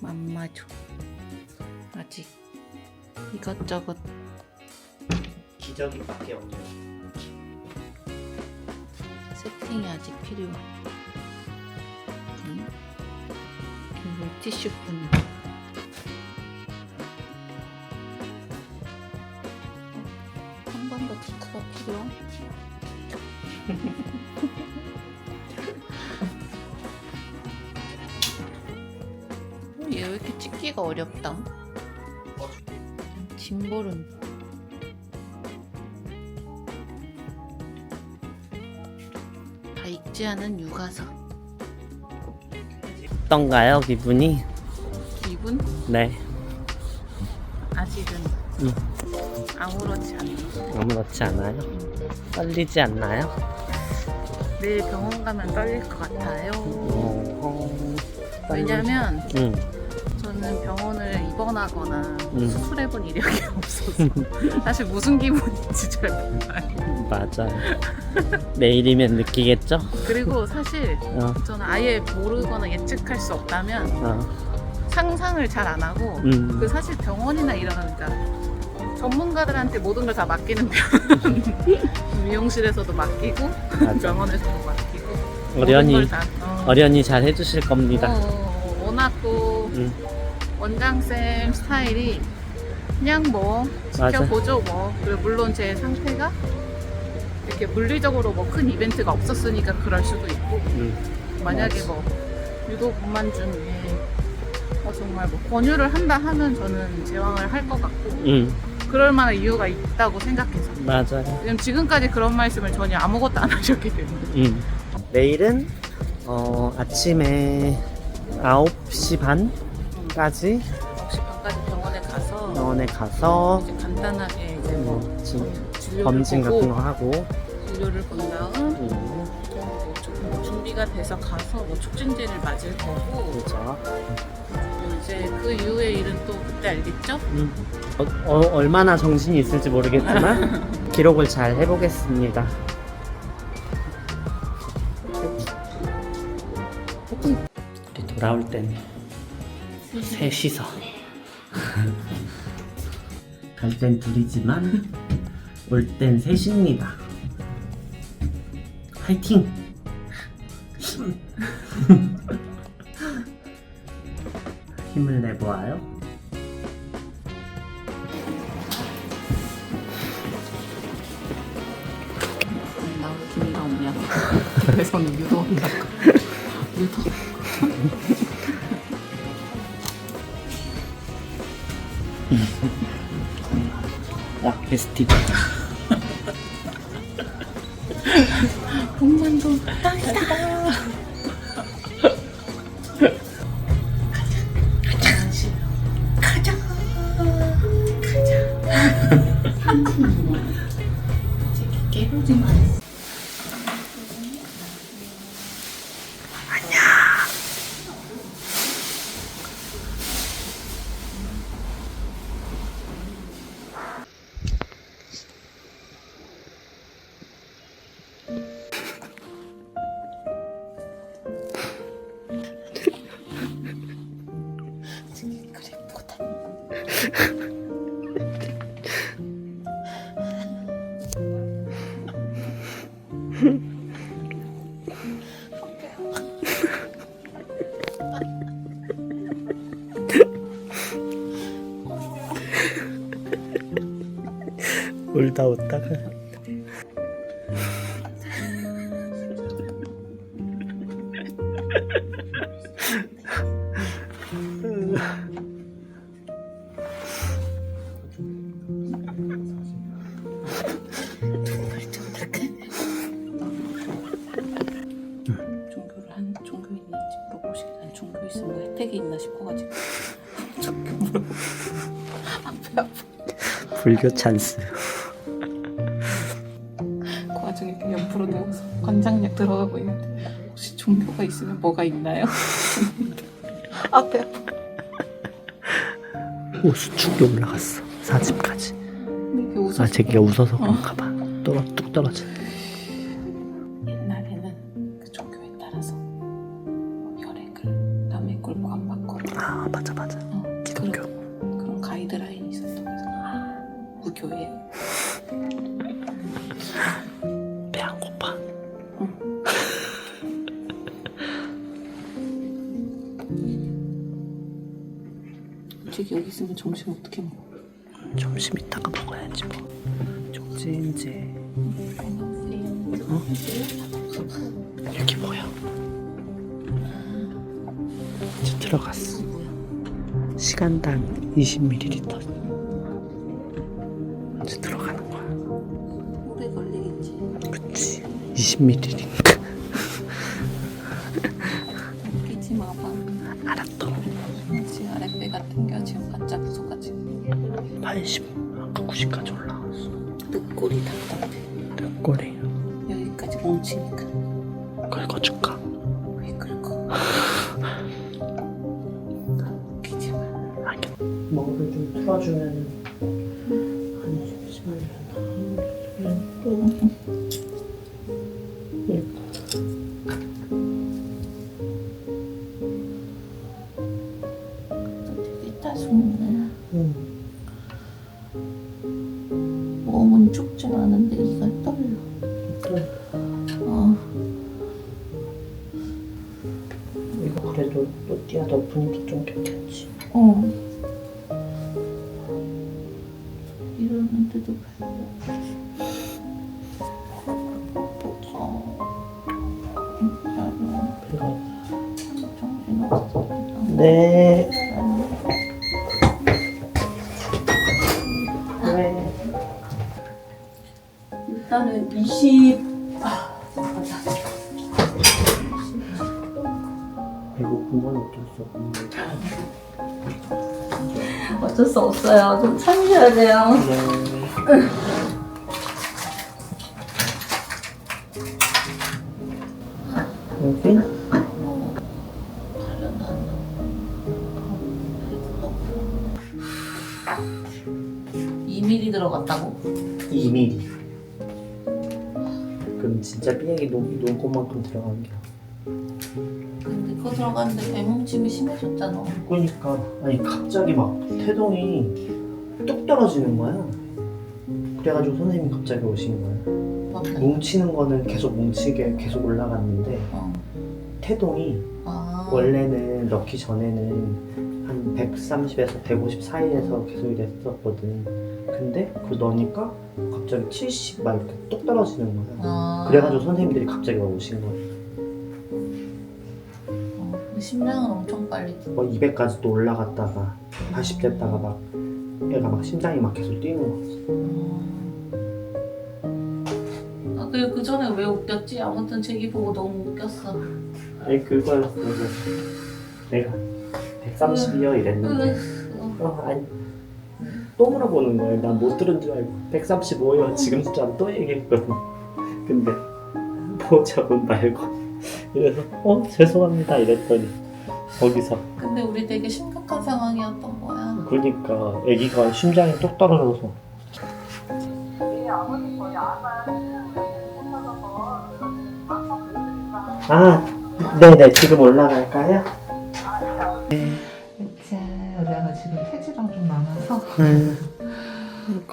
맘마죠. 아직 이것저것 기저귀밖에 없네요. 세팅이 아직 필요한. 음. 물티슈뿐. 한번더 체크가 필요한. 찍기가 어렵다? 짐볼은 다 익지 않은 육아서 어떤가요 기분이? 기분 네. 아직은 음. 아무렇지 않아. 아무렇지 않아요? 떨리지 않나요? 내일 병원 가면 떨릴 것 같아요. 어... 왜냐면 응. 저는 병원을 입원하거나 음. 수술해본 이력이 없어서 사실 무슨 기분인지 잘 몰라요. 맞아요. 내일이면 느끼겠죠? 그리고 사실 어. 저는 아예 모르거나 예측할 수 없다면 어. 상상을 잘 안 하고 음. 그 사실 병원이나 이런 그러니까 전문가들한테 모든 걸 다 맡기는 병원 미용실에서도 맡기고 맞아. 병원에서도 맡기고 어련히 모든 걸 다, 어. 어련히 잘 해주실 겁니다. 어, 워낙 또 음. 원장쌤 스타일이 그냥 뭐 맞아. 지켜보죠 뭐 그리고 물론 제 상태가 이렇게 물리적으로 뭐 큰 이벤트가 없었으니까 그럴 수도 있고 음. 만약에 맞아. 뭐 유도 분만 중에 어, 정말 뭐 권유를 한다 하면 저는 제왕을 할 것 같고 음. 그럴 만한 이유가 있다고 생각해서 맞아요. 왜냐면 지금까지 그런 말씀을 전혀 아무것도 안 하셨기 때문에 음. 내일은 어, 아침에 9시 반 까지 9시 반까지 병원에 가서 병원에 가서 이제 간단하게 이제 뭐 음, 진- 진료를 검진 보고 같은 거 하고 진료를 본 다음 음. 뭐 조금 준비가 돼서 가서 뭐 촉진제를 맞을 거고 그죠. 이제 그 이후의 일은 또 그때 알겠죠? 음. 어, 어, 얼마나 정신이 있을지 모르겠지만 기록을 잘 해보겠습니다. 우리 돌아올 땐 셋이서 갈 땐 둘이지만 올 땐 셋입니다. 화이팅! 힘을 내보아요. 나올 기미가 없냐 그래서는 유도한다고 유도 스티벌. 홍만도 딱이다 울다 웃다가. 종교를 한 종교인인지 물어보시긴 한 종교 있으면 뭐 혜택이 있나 싶어가지고 종교 물어보고 앞에 아파 불교 찬스. 들어가고 있는데 혹시 종교가 있으면 뭐가 있나요? 앞에 아파 오, 수축이 올라갔어. 4집까지. 근데 이게 웃어서 아, 제가 웃어서 그런가 봐. 떨어, 뚝 떨어져. 솔직히 여기 있으면 점심 어떻게 먹어? 점심 이따가 먹어야지 뭐. 쪽지인지. 안녕하세요. 여기 뭐야? 이제 들어갔어. 시간당 20ml. 이제 들어가는 거야. 오래 걸리겠지. 그치. 20ml 부서가지고 80, 아까 90까지 올라왔어. 늑골이 답답해. 꼬리 여기까지 뭉치니까 긁어줄까? 왜 긁어? 웃기지 마. 알겠. 먹을 좀 틀어주면 한 잠시만요. 어. 이러는데도 고 배고프면 어쩔 수 없는 거. 어쩔 수 없어요. 좀 참으셔야 돼요. 네. 여기? 2mm 들어갔다고? 2mm. 그럼 진짜 삐약이 눈, 눈곱만큼 들어간 게. 그거 들어갔는데 배뭉침이 심해졌잖아. 그러니까 아니 갑자기 막 태동이 뚝 떨어지는 거야. 그래가지고 선생님이 갑자기 오신 거야. 맞네. 뭉치는 거는 계속 뭉치게 계속 올라갔는데 어. 태동이 아. 원래는 넣기 전에는 한 130에서 150 사이에서 계속 이랬었거든. 근데 그거 넣으니까 갑자기 70 막 이렇게 뚝 떨어지는 거야. 아. 그래가지고 선생님들이 갑자기 막 오신 거야. 심장은 엄청 빨리 뛰. 뭐 200까지 또 올라갔다가 80 됐다가 막 애가 막 심장이 막 계속 뛰는 거야. 아, 그, 그 전에 왜 웃겼지? 아무튼 제기 보고 너무 웃겼어. 아니 그거였어. 그거. 내가 130이요 이랬는데 으, 어, 아니 또 물어보는 거예요. 난 못 들은 줄 알고 135요 지금 숫자 또 얘기했거든. 근데 보자분 말고 이래서 어 죄송합니다 이랬더니 거기서 근데 우리 되게 심각한 상황이었던 거야. 그러니까 아기가 심장이 뚝 떨어져서 아 네네 지금 올라갈까요? 자, 내가 지금 폐지랑 좀 많아서 음.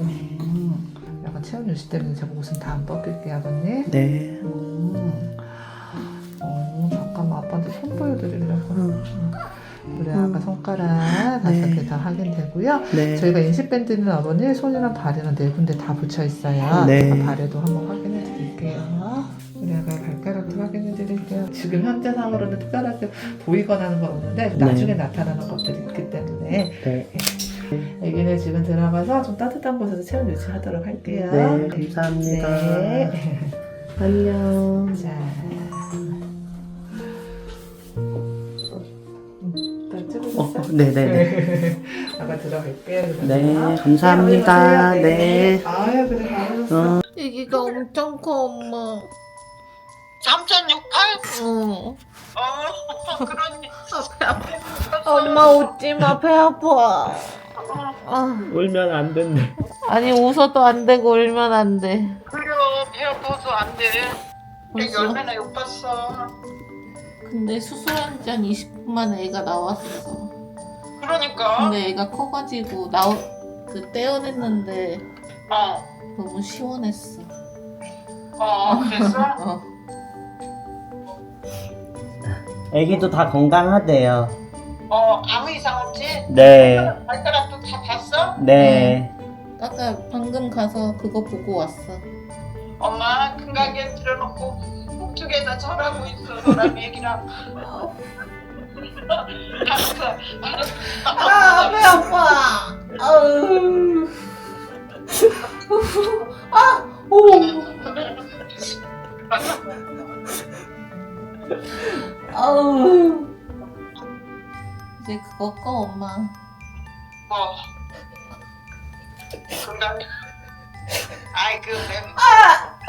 음, 약간 체온 유지 때문에 제가 옷은 다 안 벗길게 하더니 네. 음, 어, 잠깐만 아빠한테 손 보여드리려고 음. 그래 아까 손가락 다섯 네. 개다 확인되고요 네. 저희가 인식밴드는 어머니 손이랑 발에는 네 군데 다 붙여 있어요 네. 그래서 발에도 한번 확인해 드릴게요 우리 아가 발가락도 확인해 드릴게요 지금 현재 상으로는 특별하게 보이거나 하는 건 없는데 네. 나중에 나타나는 것들이 있기 때문에 네. 여기는 지금 들어가서 좀 따뜻한 곳에서 체온 유지하도록 할게요. 네, 감사합니다. 네. 안녕. 자. 어, 네 네 네. 아까 들어갈게요. 네, 감사합니다. 네. 아유, 그래, 잘하셨어. 어. 애기가 엄청 커, 엄마. 3.68? 어. 어, 그러니. 엄마 웃지 마, 배 아파. 아, 울면 안 된대. 아니 웃어도 안 되고 울면 안 돼. 그래, 배 아파서 안 돼. 배 벌써? 열매나 욕봤어. 근데 수술한 지 한 20분 만에 애가 나왔어. 그러니까. 근데 애가 커가지고 나오 그 떼어냈는데 어, 너무 시원했어. 어, 그랬어? 어. 애기도 다 건강하대요. 어, 아무 이상 없지? 네, 발가락도 다 봤어? 네. 아까 방금 가서 그거 보고 왔어. 엄마 큰 가게 들어놓고 북쪽에다 절하고 있어 너랑 얘기랑 아, 배 아파. 아우. 아, 오. 아우. 이제 그거 꺼, 엄마. 뭐 건강 아이 그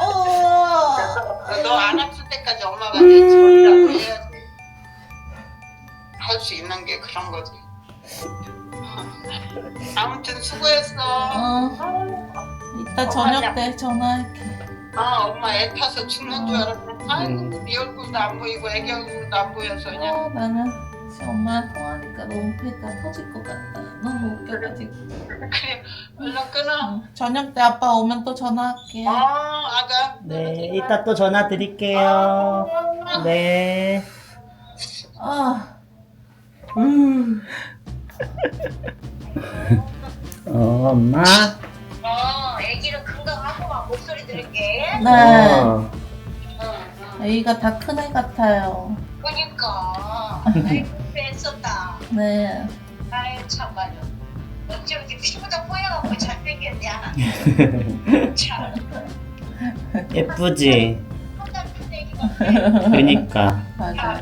어. 너안 아플 때까지 엄마가 내 절이라고 해야지 할 수 있는 게 그런 거지 아무튼 수고했어 어. 이따 저녁 때 전화할게. 아 엄마 애 타서 죽는 줄 알았네 아이고 음. 네 얼굴도 안 보이고 애기 얼굴도 안 보여서 그냥 어, 나는 지금 엄마랑 통화하니까 너무 배가 터질 것 같다. 너무 웃겨가지고. 그래 얼른 끊어 응. 저녁 때 아빠 오면 또 전화할게. 어 아가 네, 이따 또 전화 드릴게요. 네. 아. 어, 엄마. 어, 애기는 건강하고만 목소리 들을게. 네. 어. 응, 응. 애기가 다 큰 애 같아요. 그니까. 아이고, 뺐었다. 네. 아유, 참말로. 어쩜 이렇게 피부도 뽀여갖고 잘생겼냐. 참. 예쁘지? 한달 큰 애기가 그니까. 맞아.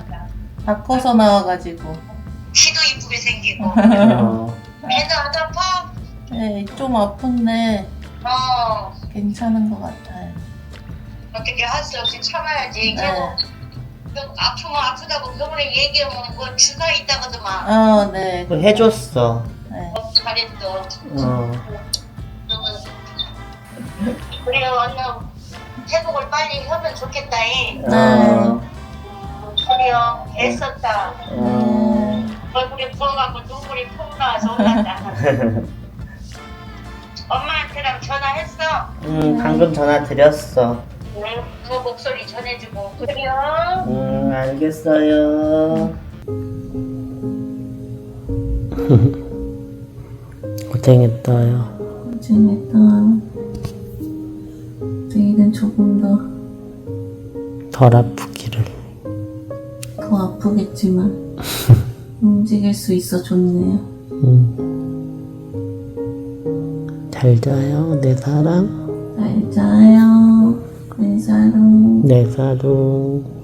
다 커서 나와가지고. 키도 이쁘게 생기고. 어. 애도 안 아파? 네, 좀 아픈데 어, 괜찮은 것 같아요. 어떻게 할 수 없이 참아야지. 네. 걔도 좀 아프면 아프다고 병원에 얘기하면 뭐 주사 있다거든만. 어, 네. 그거 해줬어. 네. 어, 잘했어. 어. 그래 얼른 회복을 빨리 하면 좋겠다잉. 어. 그래요 애썼다 어. 얼굴이 부어갖고 눈물이 푹 나와서 올랐다 엄마한테랑 전화했어? 응, 방금 전화 드렸어. 응, 그 목소리 전해주고 그래요 응, 알겠어요. 고생했어요. 재밌다. 내일은 조금 더더덜 아프기를. 아프겠지만 움직일 수 있어 좋네요. 응. 잘 자요, 내 사랑. 잘 자요. 내 사랑. 내 사랑.